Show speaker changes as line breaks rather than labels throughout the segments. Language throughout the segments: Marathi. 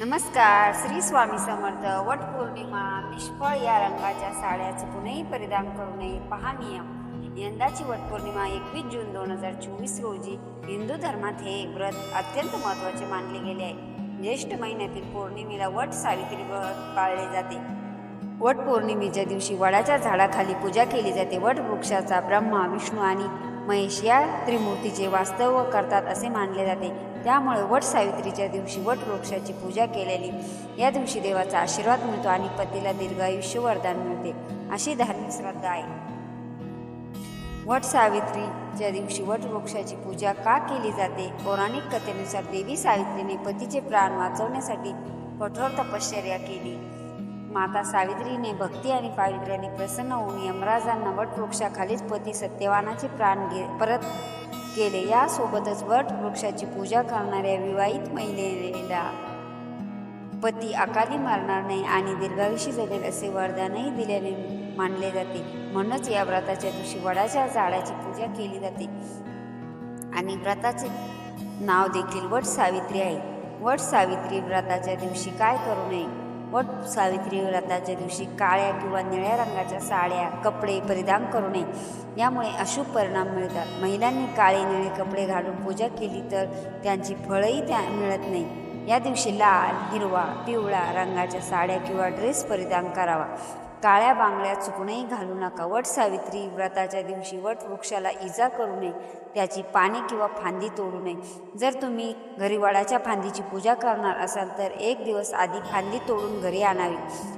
नमस्कार श्री स्वामी समर्थ. वट पौर्णिमा निष्फळ या रंगाच्या साड्याचं पुणेही परिधान करू नये पहा नियम. यंदाची वट पौर्णिमा एकवीस जून दोन हजार चोवीस रोजी हिंदू धर्मात हे व्रत अत्यंत महत्त्वाचे मानले गेले आहे. ज्येष्ठ महिन्यातील पौर्णिमेला वट सावित्री व्रत पाळले जाते. वट पौर्णिमेच्या दिवशी वडाच्या झाडाखाली पूजा केली जाते. वट वृक्षाचा ब्रह्मा विष्णू आणि महेश या त्रिमूर्तीचे वास्तव करतात असे मानले जाते. त्यामुळे वट सावित्रीच्या दिवशी वट वृक्षाची पूजा केलेली. या दिवशी देवाचा आशीर्वाद मिळतो आणि पतीला दीर्घायुष्य वरदान मिळते. अशी धार्मिक श्रद्धा आहे. वट सावित्रीच्या दिवशी वट वृक्षाची पूजा का केली जाते? पौराणिक कथेनुसार देवी सावित्रीने पतीचे प्राण वाचवण्यासाठी कठोर तपश्चर्या केली. माता सावित्रीने भक्ती आणि पावित्र्याने प्रसन्न होऊन यमराजांना वटवृक्षाखालीच पती सत्यवानाचे प्राण घे परत केले. यासोबतच वटवृक्षाची पूजा करणाऱ्या विवाहित महिलेला पती अकाली मारणार नाही आणि दीर्घायुषी जगेल असे वरदानही दिल्याने मानले जाते. म्हणूनच या व्रताच्या दिवशी वडाच्या झाडाची पूजा केली जाते. आणि व्रताचे नाव देखील वट सावित्री आहे. वट सावित्री व्रताच्या दिवशी काय करू नये? वट सावित्री व्रताच्या दिवशी काळ्या किंवा निळ्या रंगाच्या साड्या कपडे परिधान करू नये. यामुळे अशुभ परिणाम मिळतात. महिलांनी काळे निळे कपडे घालून पूजा केली तर त्यांची फळंही त्या मिळत नाही. या दिवशी लाल हिरवा पिवळा रंगाच्या साड्या किंवा ड्रेस परिधान करावा. काळ्या बांगड्या चुकूनही घालू नका. वट सावित्री व्रताच्या दिवशी वट वृक्षाला इजा करू नये. त्याची पाने किंवा फांदी तोडू नये. जर तुम्ही घरी वडाच्या फांदीची पूजा करणार असाल तर एक दिवस आधी फांदी तोडून घरी आणावी.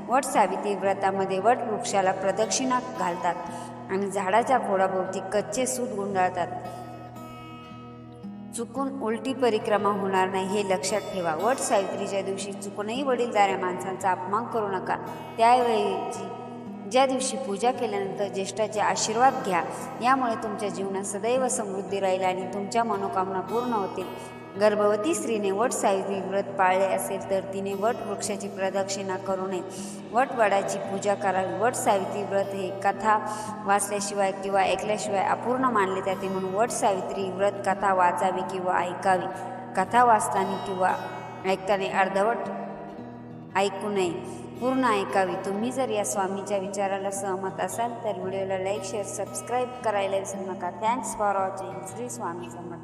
वट सावित्री व्रतामध्ये वट वृक्षाला प्रदक्षिणा घालतात आणि झाडाच्या खोडाभोवती कच्चे सूत गुंडाळतात. चुकून उलटी परिक्रमा होणार नाही हे लक्षात ठेवा. वट सावित्रीच्या दिवशी चुकूनही वडीलधाऱ्या माणसांचा अपमान करू नका. त्यावेळी ज्या दिवशी पूजा केल्यानंतर ज्येष्ठाचे आशीर्वाद घ्या. यामुळे तुमच्या जीवनात सदैव समृद्धी राहील आणि तुमच्या मनोकामना पूर्ण होतील. गर्भवती स्त्रीने वट सावित्री व्रत पाळले असेल तर तिने वट वृक्षाची प्रदक्षिणा करू नये. वटवडाची पूजा करावी. वट सावित्री व्रत हे कथा वाचल्याशिवाय किंवा ऐकल्याशिवाय अपूर्ण मानले जाते म्हणून वट सावित्री व्रत कथा वाचावी किंवा ऐकावी. कथा वाचताना किंवा ऐकताना अर्धवट ऐकू नये. पूर्ण ऐकावी. तुम्ही जर या स्वामीच्या विचाराला सहमत असाल तर व्हिडिओला लाईक शेअर सबस्क्राईब करायला विसरू नका. Thanks for watching Shri Swami Samarth.